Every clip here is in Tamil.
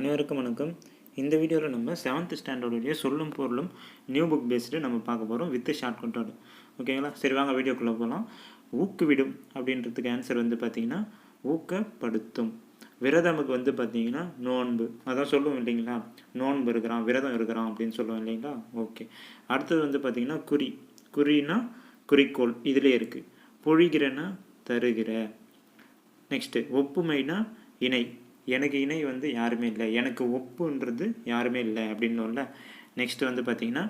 அனைவருக்கும் வணக்கம். இந்த வீடியோவில் நம்ம செவன்த் ஸ்டாண்டர்டுடைய சொல்லும் பொருளும் நியூ புக் பேஸ்டு நம்ம பார்க்க போகிறோம் வித் ஷார்ட் ஓகேங்களா சரி வாங்க வீடியோக்குள்ளே போகலாம் ஊக்குவிடும் அப்படின்றதுக்கு ஆன்சர் வந்து பார்த்திங்கன்னா ஊக்கப்படுத்தும். விரதமுக்கு வந்து பார்த்தீங்கன்னா நோன்பு. அதான் சொல்லுவோம் இல்லைங்களா? நோன்பு இருக்கிறான் விரதம் இருக்கிறான் அப்படின்னு சொல்லுவோம் இல்லைங்களா? ஓகே அடுத்தது வந்து பார்த்தீங்கன்னா குறி. குறினா குறிக்கோள். இதிலே இருக்குது பொழிகிறன்னா தருகிற. நெக்ஸ்ட்டு ஒப்புமைனா இணை. எனக்கு இணை வந்து யாருமே இல்லை. எனக்கு ஒப்புன்றது யாருமே இல்லை அப்படின்னும்ல. நெக்ஸ்ட் வந்து பார்த்தீங்கன்னா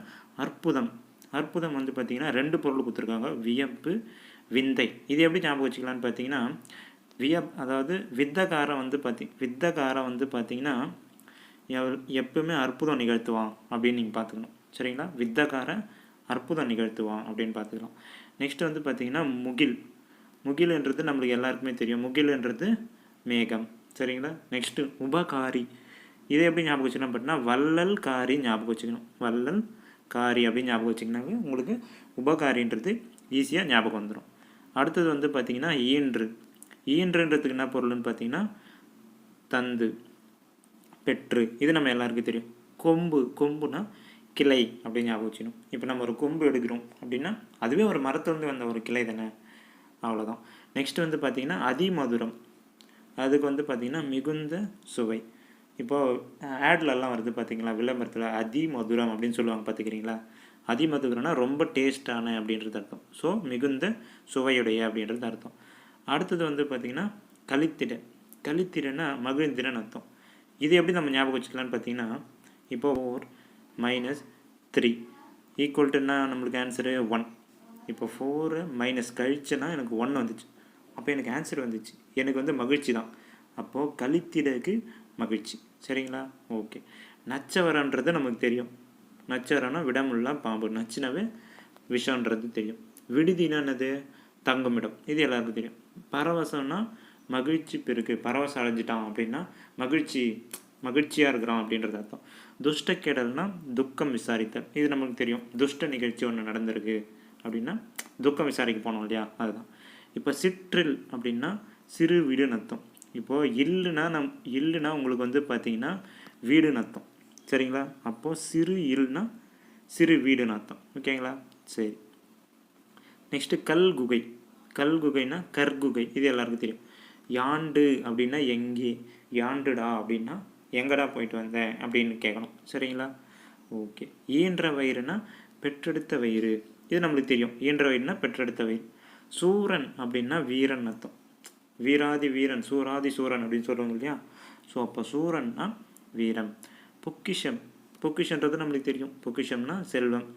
அற்புதம். அற்புதம் வந்து பார்த்தீங்கன்னா ரெண்டு பொருள் கொடுத்துருக்காங்க. வியப்பு விந்தை. இது எப்படி ஞாபகம் வச்சுக்கலான்னு பார்த்தீங்கன்னா வியப் அதாவது வித்தகாரம் வந்து பார்த்தி வித்தகாரம் வந்து பார்த்திங்கன்னா எப்பவுமே அற்புதம் நிகழ்த்துவான் அப்படின்னு நீங்கள் பார்த்துக்கணும். சரிங்களா? வித்தகார அற்புதம் நிகழ்த்துவான் அப்படின்னு பார்த்துக்கலாம் நெக்ஸ்ட் வந்து பார்த்திங்கன்னா முகில். முகில்ன்றது நம்மளுக்கு எல்லாருக்குமே தெரியும். முகில்ன்றது மேகம். சரிங்களா? நெக்ஸ்ட்டு உபகாரி. இதை எப்படி ஞாபகம் வச்சுக்கணும் அப்படின்னா வள்ளல் காரி ஞாபகம் வச்சுக்கணும். வள்ளல் காரி அப்படின்னு ஞாபகம் வச்சுக்கினாங்க உங்களுக்கு உபகாரின்றது ஈஸியாக ஞாபகம் வந்துடும் அடுத்தது வந்து பார்த்திங்கன்னா ஈன்று. ஈன்றுன்றதுக்கு என்ன பொருள்னு பார்த்தீங்கன்னா தந்து பெற்று. இது நம்ம எல்லாருக்கும் தெரியும். கொம்பு. கொம்புனா கிளை அப்படின்னு ஞாபகம் வச்சுக்கணும். இப்போ நம்ம ஒரு கொம்பு எடுக்கிறோம் அப்படின்னா அதுவே ஒரு மரத்துலேருந்து வந்த ஒரு கிளை தானே? அவ்வளோதான் நெக்ஸ்ட் வந்து பார்த்திங்கன்னா அதிமதுரம். அதுக்கு வந்து பார்த்திங்கன்னா மிகுந்த சுவை. இப்போது ஆட்லெல்லாம் வருது பார்த்திங்களா விளம்பரத்தில் அதிமதுரம் அப்படின்னு சொல்லுவாங்க பார்த்துக்கிறீங்களா அதிமதுரம்னா ரொம்ப டேஸ்டான அப்படின்றது அர்த்தம். ஸோ மிகுந்த சுவையுடைய அப்படின்றது அர்த்தம். அடுத்தது வந்து பார்த்திங்கன்னா கலித்திட கலித்திடன்னா மகிழ்ந்திரன் அர்த்தம். இது எப்படி நம்ம ஞாபகம் வச்சுக்கலாம்னு பார்த்தீங்கன்னா இப்போ ஃபோர் மைனஸ் த்ரீ ஈக்குவல் டுன்னா நம்மளுக்கு ஆன்சரு ஒன் இப்போ ஃபோரு மைனஸ் கழிச்சேன்னா எனக்கு ஒன் வந்துச்சு. அப்போ எனக்கு ஆன்சர் வந்துச்சு. எனக்கு வந்து மகிழ்ச்சி தான். அப்போது கழித்திடக்கு மகிழ்ச்சி. சரிங்களா? ஓகே. நச்சவரன்றது நமக்கு தெரியும். நச்சவரம்னா விடமுள்ள பாம்பு. நச்சுனாவே விஷன்றது தெரியும். விடுதினா என்னது? தங்குமிடம். இது எல்லாருக்கும் தெரியும். பரவசம்னா மகிழ்ச்சி பெருக்கு. பரவசம் அடைஞ்சிட்டான் அப்படின்னா மகிழ்ச்சி மகிழ்ச்சியாக இருக்கிறான் அப்படின்றது அர்த்தம். துஷ்ட கேடல்னா துக்கம் விசாரித்தல். இது நமக்கு தெரியும். துஷ்ட நிகழ்ச்சி ஒன்று நடந்திருக்கு அப்படின்னா துக்கம் விசாரிக்க போனோம் இல்லையா? அதுதான். இப்போ சிற்றில் அப்படின்னா சிறு வீடுன்னு அர்த்தம் இப்போது இல்லுனா நம் இல்லுனா உங்களுக்கு வந்து பார்த்தீங்கன்னா வீடுன்னு அர்த்தம் சரிங்களா? அப்போது சிறு இல்னா சிறு வீடுன்னு அர்த்தம் ஓகேங்களா சரி. நெக்ஸ்ட்டு கல் குகை. கல் குகைனா கற்குகை. இது எல்லாருக்கும் தெரியும். யாண்டு அப்படின்னா எங்கே? யாண்டுடா அப்படின்னா எங்கடா போயிட்டு வந்தேன் அப்படின்னு கேட்கணும் சரிங்களா? ஓகே ஈன்ற வயிறுனா பெற்றெடுத்த வயிறு. இது நம்மளுக்கு தெரியும். ஈன்ற வயிறுனா பெற்றெடுத்த வயிறு. சூரன் அப்படின்னா வீரன் அர்த்தம் வீராதி வீரன் சூராதி சூரன் அப்படின்னு சொல்லுவாங்க இல்லையா? ஸோ அப்போ சூரன்னா வீரம். பொக்கிஷம். பொக்கிஷன்றது நம்மளுக்கு தெரியும். பொக்கிஷம்னா செல்வம்.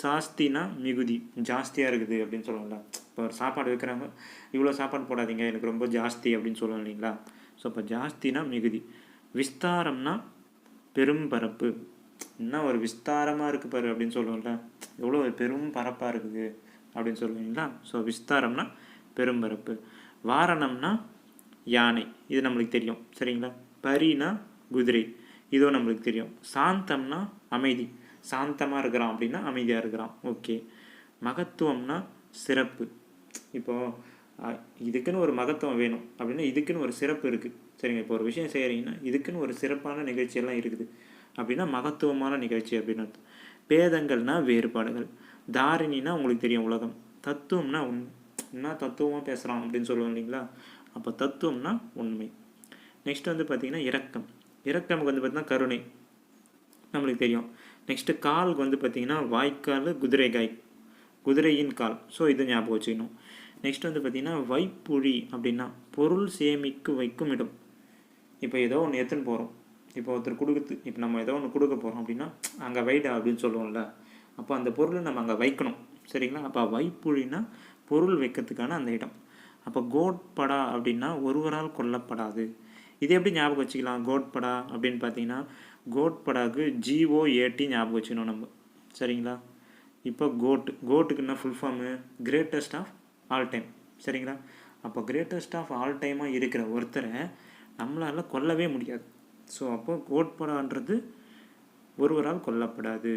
சாஸ்தினா மிகுதி. ஜாஸ்தியாக இருக்குது அப்படின்னு சொல்லுவாங்களா இப்போ ஒரு சாப்பாடு வைக்கிறாங்க. இவ்வளோ சாப்பாடு போடாதீங்க. எனக்கு ரொம்ப ஜாஸ்தி அப்படின்னு சொல்லுவோம் இல்லைங்களா? ஸோ அப்போ ஜாஸ்தினா மிகுதி. விஸ்தாரம்னா பெரும் பரப்பு. என்ன ஒரு விஸ்தாரமாக இருக்குது பாரு அப்படின்னு சொல்லுவோம்ல. எவ்வளோ ஒரு பெரும் பரப்பாக இருக்குது அப்படின்னு சொல்லுவீங்களா ஸோ விஸ்தாரம்னா பெரும் பரப்பு. வாரணம்னா யானை. இது நம்மளுக்கு தெரியும். சரிங்களா? பரினா குதிரை. இதுவும் நம்மளுக்கு தெரியும். சாந்தம்னா அமைதி. சாந்தமாக இருக்கிறான் அப்படின்னா அமைதியாக இருக்கிறான். ஓகே. மகத்துவம்னா சிறப்பு. இப்போது இதுக்குன்னு ஒரு மகத்துவம் வேணும் அப்படின்னா இதுக்குன்னு ஒரு சிறப்பு இருக்குது சரிங்க? இப்போ ஒரு விஷயம் செய்கிறீங்கன்னா இதுக்குன்னு ஒரு சிறப்பான நிகழ்ச்சியெல்லாம் இருக்குது. அப்படின்னா மகத்துவமான நிகழ்ச்சி அப்படின்னு அர்த்தம். பேதங்கள்னா வேறுபாடுகள். தாரிணினா உங்களுக்கு தெரியும் உலகம். தத்துவம்னா உண் என்ன தத்துவமாக பேசுகிறான் அப்படின்னு சொல்லுவோம் இல்லைங்களா? அப்போ தத்துவம்னா உண்மை. நெக்ஸ்ட் வந்து பார்த்திங்கன்னா இரக்கம். இரக்கமுக்கு வந்து பார்த்திங்கன்னா கருணை. நம்மளுக்கு தெரியும். நெக்ஸ்ட்டு காலுக்கு வந்து பார்த்திங்கன்னா வாய்க்கால் குதிரை காய் குதிரையின் கால். ஸோ இது ஞாபகம் வச்சுக்கணும். நெக்ஸ்ட் வந்து பார்த்திங்கன்னா வைப்புழி அப்படின்னா பொருள் சேமிக்கு வைக்கும் இடம். இப்போ ஏதோ ஒன்று எடுத்துன்னு போகிறோம் இப்போ ஒருத்தர் கொடுக்குறது இப்போ நம்ம ஏதோ ஒன்று கொடுக்க போகிறோம் அப்படின்னா அங்கே வைடா அப்படின்னு சொல்லுவோம்ல. அப்போ அந்த பொருளை நம்ம அங்கே வைக்கணும். சரிங்களா? அப்போ வைப்புழினா பொருள் வைக்கிறதுக்கான அந்த இடம். அப்போ கோட்படா அப்படின்னா ஒருவரால் கொல்லப்படாது. இது எப்படி ஞாபகம் வச்சுக்கலாம்? கோட்படா அப்படின்னு பார்த்தீங்கன்னா கோட்படாக்கு ஜிஓஏடி ஞாபகம் வச்சுக்கணும் நம்ம. சரிங்களா? இப்போ கோட் கோட்டுக்கு என்ன full form greatest of all time சரிங்களா? அப்போ கிரேட்டஸ்ட் ஆஃப் ஆல் டைமாக இருக்கிற ஒருத்தரை நம்மளால் கொல்லவே முடியாது. ஸோ அப்போ கோட்படான்றது ஒருவரால் கொல்லப்படாது.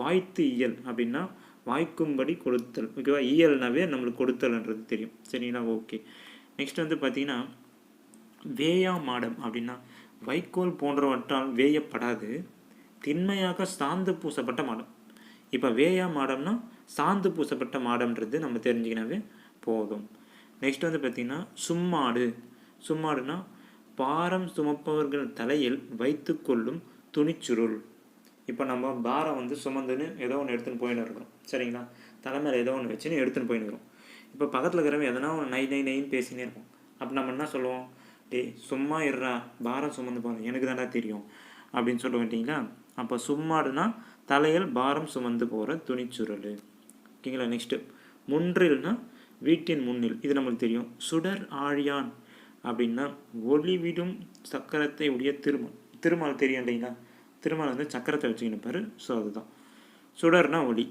வாய்த்து இயல் அப்படின்னா வாய்க்கும்படி கொடுத்தல். ஓகேவா? இயல்னாவே நம்மளுக்கு கொடுத்தல்ன்றது தெரியும். சரிங்களா? ஓகே. நெக்ஸ்ட் வந்து பார்த்தீங்கன்னா வேயா மாடம் அப்படின்னா வைக்கோல் போன்றவற்றால் வேயப்படாது. திண்மையாக சாந்து பூசப்பட்ட மாடம். இப்போ வேயா மாடம்னா சாந்து பூசப்பட்ட மாடம்ன்றது நம்ம தெரிஞ்சுக்கினாவே போதும். நெக்ஸ்ட் வந்து பார்த்திங்கன்னா சும்மாடு. சும்மாடுனா பாரம் சுமப்பவர்கள் தலையில் வைத்து கொள்ளும் துணிச்சுருள். இப்போ நம்ம பாரம் வந்து சுமந்துன்னு ஏதோ ஒன்று எடுத்துன்னு போயின்னு இருக்கோம் சரிங்களா? தலைமையில் ஏதோ ஒன்று வச்சுன்னு எடுத்துன்னு போயின்னு இருக்கோம் இப்போ பக்கத்தில் இருக்கிறவங்க எதனா ஒன்று நை நை நைன்னு பேசினே இருப்போம் அப்போ நம்ம என்ன சொல்லுவோம்? டேய் சும்மா இருறா பாரம் சுமந்து போகணும் எனக்கு தாண்டா தெரியும் அப்படின்னு சொல்ல வேண்டிங்களா அப்போ சும்மாடுனா தலையில் பாரம் சுமந்து போகிற துணிச்சுருள் ஓகேங்களா? நெக்ஸ்ட்டு முன்றில்னா வீட்டின் முன்னில் இது நம்மளுக்கு தெரியும். சுடர் ஆழியான் அப்படின்னா ஒளிவிடும் சக்கரத்தை உடைய திருமால் திருமால் தெரியும் இல்லைங்களா? திருமால் வந்து சக்கரத்தை வச்சுக்கின்னு பாரு ஸோ அதுதான். சுடர்னா ஒளி.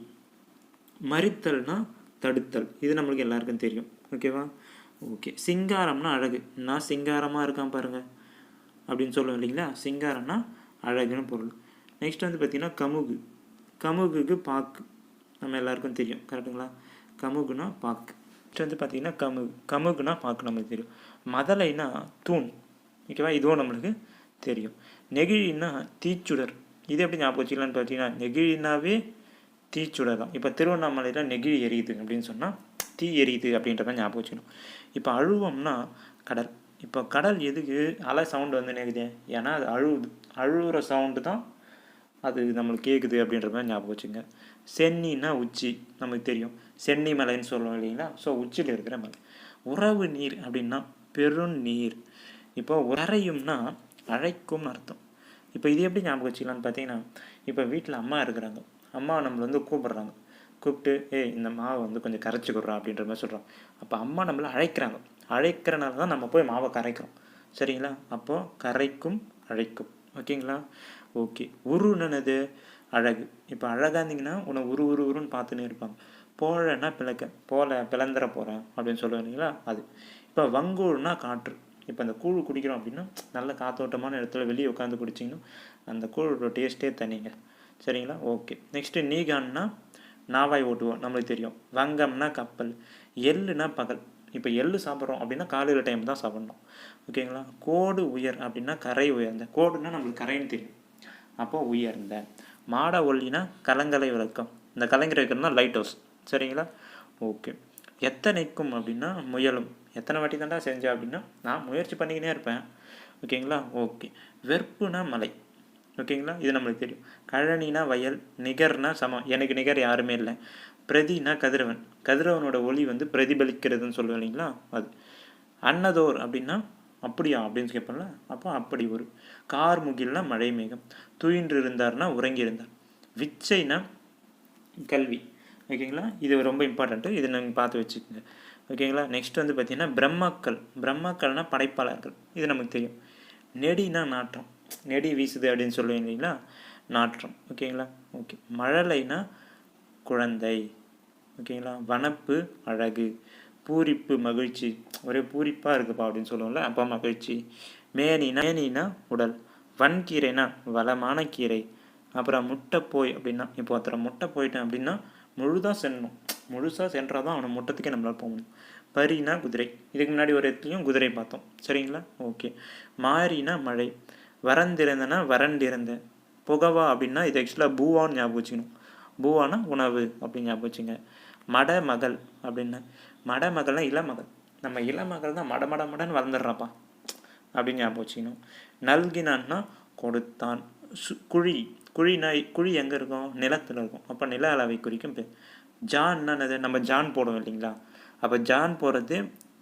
மறித்தல்னா தடுத்தல். இது நம்மளுக்கு எல்லாருக்கும் தெரியும். ஓகேவா ஓகே சிங்காரம்னா அழகு. நான் சிங்காரமாக இருக்கான் பாருங்கள் அப்படின்னு சொல்லுவோம் இல்லைங்களா? சிங்காரம்னா அழகுன்னு பொருள். நெக்ஸ்ட் வந்து பார்த்திங்கன்னா கமுகு. கமுகுக்கு பாக்கு. நம்ம எல்லாருக்கும் தெரியும். கரெக்டுங்களா கமுகுனா பாக்கு. நெக்ஸ்ட் வந்து பார்த்திங்கன்னா கமுகு கமுகுனா பாக்கு நம்மளுக்கு தெரியும். மதலைனா தூண். ஓகேவா இதுவும் நம்மளுக்கு தெரியும். நெகிழின்னா தீச்சுடர். இது எப்படி ஞாபகம் வச்சுக்கலான்னு பார்த்தீங்கன்னா நெகிழினாவே தீச்சுடர் தான். இப்போ திருவண்ணாமலையில் நெகிழி எரியுது அப்படின்னு சொன்னால் தீ எரியுது அப்படின்றத ஞாபகம் வச்சுக்கணும். இப்போ அழுவம்னா கடல். இப்போ கடல் எதுக்கு அலை சவுண்டு வந்து நெகுது ஏன்னா அது அழுவுது அழுகிற சவுண்டு தான் அது நம்மளுக்கு கேட்குது அப்படின்ற மாதிரி ஞாபகம் வச்சுங்க. சென்னின்னா உச்சி நமக்கு தெரியும். சென்னி மலைன்னு சொல்லுவோம் இல்லைங்களா? ஸோ உச்சியில் இருக்கிற மலை. உறவு நீர் அப்படின்னா பெருநீர் இப்போ உரையும்னா அழைக்கும்னு அர்த்தம். இப்போ இது எப்படி ஞாபகம் வச்சுக்கலான்னு பார்த்தீங்கன்னா இப்போ வீட்டில் அம்மா இருக்கிறாங்க. அம்மா நம்மளை வந்து கூப்பிட்றாங்க. கூப்பிட்டு ஏய் இந்த மாவை வந்து கொஞ்சம் கரைச்சி கொடுறா அப்படின்ற மாதிரி சொல்கிறோம் அப்போ அம்மா நம்மளை அழைக்கிறாங்க. அழைக்கிறனால தான் நம்ம போய் மாவை கரைக்கிறோம். சரிங்களா? அப்போது கரைக்கும் அழைக்கும். ஓகேங்களா? ஓகே. உருன்னது அழகு. இப்போ அழகாக இருந்தீங்கன்னா உன்னை உரு உரு உருன்னு பார்த்துன்னு இருப்பாங்க. போழன்னா பிளக்க. போல பிளந்துற போகிறேன் அப்படின்னு சொல்லுவீங்களா இல்லைங்களா? அது. இப்போ வங்கூழ்னா காற்று. இப்போ அந்த கூழ் குடிக்கிறோம் அப்படின்னா நல்ல காத்தோட்டமான இடத்துல வெளியே உட்காந்து குடிச்சிங்கன்னா அந்த கூழோட டேஸ்ட்டே தனிங்க. சரிங்களா? ஓகே நெக்ஸ்ட்டு நீகான்னா நாவாய் ஓட்டுவோம். நம்மளுக்கு தெரியும். வங்கம்னா கப்பல் எள்ளுனா பகல். இப்போ எள்ளு சாப்பிட்றோம் அப்படின்னா காலையில் டைம் தான் சாப்பிட்ணும். ஓகேங்களா கோடு உயர் அப்படின்னா கரை உயர்ந்த. கோடுனா நம்மளுக்கு கரைன்னு தெரியும். அப்போ உயர்ந்த. மாட ஒல்லினா கலங்கலை விளக்கம். இந்த கலங்கரை விளக்கம் லைட் ஹவுஸ் சரிங்களா? ஓகே எத்தனைக்கும் அப்படின்னா முயலும். எத்தனை வாட்டி தாண்டா செஞ்சேன் அப்படின்னா நான் முயற்சி பண்ணிக்கினே இருப்பேன். ஓகேங்களா? ஓகே. வெறுப்புனா மலை. ஓகேங்களா? இது நம்மளுக்கு தெரியும். கழனினா வயல் நிகர்னா சமம். எனக்கு நிகர் யாருமே இல்லை. பிரதினா கதிரவன். கதிரவனோட ஒளி வந்து பிரதிபலிக்கிறதுன்னு சொல்லுவேன் இல்லைங்களா? அது. அன்னதோர் அப்படின்னா அப்படியா அப்படின்னு கேட்போம்ல? அப்போ அப்படி ஒரு. கார் முகில்னா மழை மேகம் துயின்று இருந்தார்னா உறங்கி இருந்தார் விச்சைனா கல்வி. ஓகேங்களா? இது ரொம்ப இம்பார்ட்டண்ட்டு இது நீங்கள் பார்த்து வச்சுக்கோங்க. ஓகேங்களா? நெக்ஸ்ட் வந்து பார்த்தீங்கன்னா பிரம்மாக்கள். பிரம்மாக்கள்னால் படைப்பாளர்கள். இது நமக்கு தெரியும். நெடினா நாற்றம். நெடி வீசுது அப்படின்னு சொல்லுவீங்க இல்லைங்களா? நாற்றம். ஓகேங்களா? ஓகே. மழலைனா குழந்தை. ஓகேங்களா? வனப்பு அழகு. பூரிப்பு மகிழ்ச்சி. ஒரே பூரிப்பாக இருக்குப்பா அப்படின்னு சொல்லுவோம்ல அப்பா மகிழ்ச்சி. மேனினா மேனினா உடல். வன்கீரைனா வளமான கீரை. அப்புறம் முட்டை போய் அப்படின்னா இப்போ ஒருத்தர் முட்டை போயிட்டேன் அப்படின்னா முழுதாக செல்லணும். முழுசாக சென்றால் தான் அவனை முட்டத்துக்கே நம்மளால் போகணும் பரினா குதிரை. இதுக்கு முன்னாடி ஒரு இடத்துலையும் குதிரை பார்த்தோம். சரிங்களா? ஓகே. மாறினா மழை. வறந்திருந்தனா வறண்டிருந்த புகவா அப்படின்னா இது ஆக்சுவலாக பூவான்னு ஞாபகம் வச்சுக்கணும். பூவானா உணவு அப்படின்னு ஞாபகம் வச்சுங்க. மடமகள் அப்படின்னா. மடமகள்னா இளமகள். நம்ம இளமகள் தான் மட மட மடன்னு வளர்ந்துடுறாப்பா. அப்படின்னு ஞாபகம் வச்சுக்கணும். நல்கினான்னா கொடுத்தான். சு குழி. குழினா குழி எங்கே இருக்கும்? நிலத்தில் இருக்கும். அப்போ நில அளவை குறிக்கும் பேர் ஜான்னா அது நம்ம ஜான் போடுவோம் இல்லைங்களா? அப்போ ஜான் போடுறது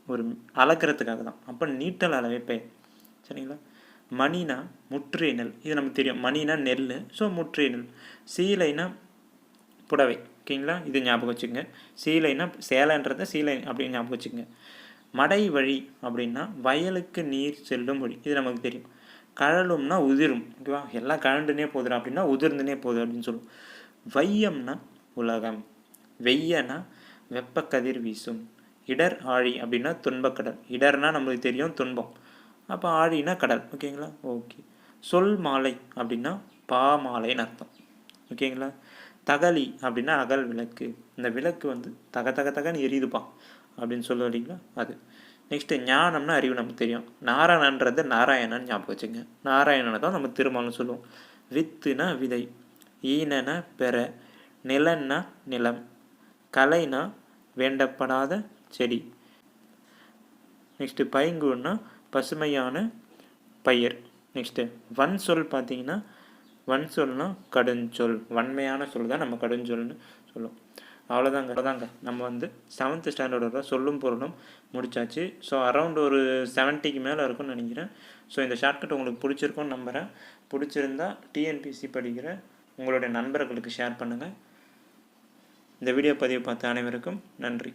ஒரு அளக்கிறதுக்காக தான். அப்போ நீட்டல் அளவை பெயர் சரிங்களா? மணினா முற்றிய நெல். இது நமக்கு தெரியும். மணினா நெல் ஸோ முற்றிய நெல். சீலைனா புடவை. ஓகேங்களா? இது ஞாபகம் வச்சுக்கோங்க. சீலைனா சேலைன்றத சீலை அப்படின்னு ஞாபகம் வச்சுக்கோங்க. மடை வழி அப்படின்னா வயலுக்கு நீர் செல்லும் வழி. இது நமக்கு தெரியும். கழலும்னா உதிரும் ஓகேவா எல்லாம் கழண்டுனே போதுடா அப்படின்னா உதிர்ந்துனே போகுது அப்படின்னு சொல்லுவோம். வையம்னா உலகம் வெய்யனா வெப்பக்கதிர் வீசும். இடர் ஆழி அப்படின்னா துன்பக்கடல். இடர்னா நம்மளுக்கு தெரியும் துன்பம். அப்போ ஆழினா கடல் ஓகேங்களா ஓகே சொல் மாலை அப்படின்னா பா மாலைன்னு அர்த்தம் ஓகேங்களா தகலி அப்படின்னா அகல் விளக்கு. இந்த விளக்கு வந்து தக தக தகன்னு எரியுதுப்பா அப்படின்னு சொல்லுவீங்களா அது. நெக்ஸ்ட்டு ஞானம்னா அறிவு நமக்கு தெரியும். நாராயணன்றது நாராயணன் ஞாபகம் வச்சுங்க நாராயணனை தான் நம்ம திருமாலும் சொல்லுவோம். வித்துனா விதை ஈனனா பெற நிலன்னா நிலம் கலைனா வேண்டப்படாத செடி. நெக்ஸ்ட்டு பைங்குன்னா பசுமையான பயிர். நெக்ஸ்ட்டு வன் சொல் பார்த்தீங்கன்னா வன் சொல்னா கடுஞ்சொல். வன்மையான சொல் தான் நம்ம கடுஞ்சொல்னு சொல்லுவோம். அவ்வளோதாங்க அவ்வளோதாங்க நம்ம வந்து செவன்த் ஸ்டாண்டர்டோட சொல்லும் பொருளும் முடிச்சாச்சு. ஸோ அரௌண்ட் ஒரு செவன்ட்டிக்கு மேலே இருக்கும்னு நினைக்கிறேன். ஸோ இந்த ஷார்ட்கட் உங்களுக்கு பிடிச்சிருக்கும்னு நம்புகிறேன் பிடிச்சிருந்தா டிஎன்பிசி படிக்கிற உங்களுடைய நண்பர்களுக்கு ஷேர் பண்ணுங்கள் இந்த வீடியோ பதிவு பார்த்த அனைவருக்கும் நன்றி.